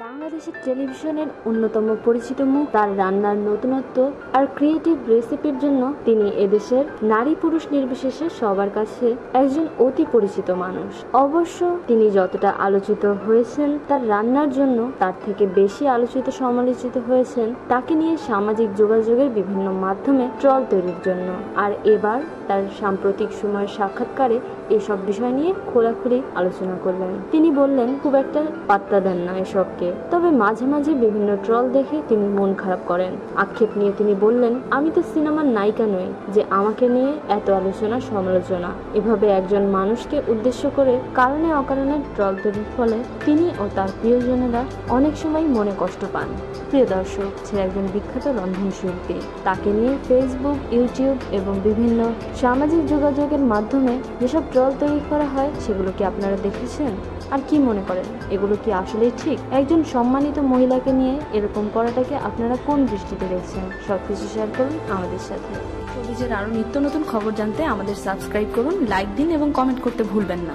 বাংলাদেশের টেলিভিশনের অন্যতম পরিচিত মুখ তার রান্নার নতুনত্ব আর ক্রিয়েটিভ রেসিপির জন্য তিনি এদেশের নারী পুরুষ নির্বিশেষে সবার কাছে একজন অতি পরিচিত মানুষ। অবশ্য তিনি যতটা আলোচিত হয়েছেন তার রান্নার জন্য, তার থেকে বেশি আলোচিত সমালোচিত হয়েছেন তাকে নিয়ে সামাজিক যোগাযোগের বিভিন্ন মাধ্যমে ট্রল তৈরির জন্য। আর এবার তার সাম্প্রতিক সময়ের সাক্ষাৎকারে এসব বিষয় নিয়ে খোলাখুলি আলোচনা করলেন। তিনি বললেন, খুব একটা পাত্তা দেন না এসবকে। তবে মাঝে মাঝে বিভিন্ন ট্রল দেখে তিনি মন খারাপ করেন। আক্ষেপ নিয়ে তিনি বললেন, আমি তো সিনেমার নায়িকা নই, যে আমাকে নিয়ে এত আলোচনা, সমালোচনা। এভাবে একজন মানুষকে উদ্দেশ্য করে কারণে অকারণে ট্রল তৈরির ফলে তিনি ও তার প্রিয়জনেরা অনেক সময় মনে কষ্ট পান। প্রিয় দর্শক, সে একজন বিখ্যাত রন্ধনশিল্পী তাকে নিয়ে ফেসবুক ইউটিউব এবং বিভিন্ন সামাজিক যোগাযোগের মাধ্যমে যেসব ট্রল তৈরি করা হয়, সেগুলো কি আপনারা দেখেছেন? আর কি মনে করেন? এগুলো কি আসলেই ঠিক? একজন সম্মানিত মহিলাকে নিয়ে এরকম করাটাকে আপনারা কোন দৃষ্টিতে দেখছেন? সব কিছু শেয়ার করুন আমাদের সাথে। শোবিজের আরও নিত্য নতুন খবর জানতে আমাদের সাবস্ক্রাইব করুন লাইক দিন এবং কমেন্ট করতে ভুলবেন না।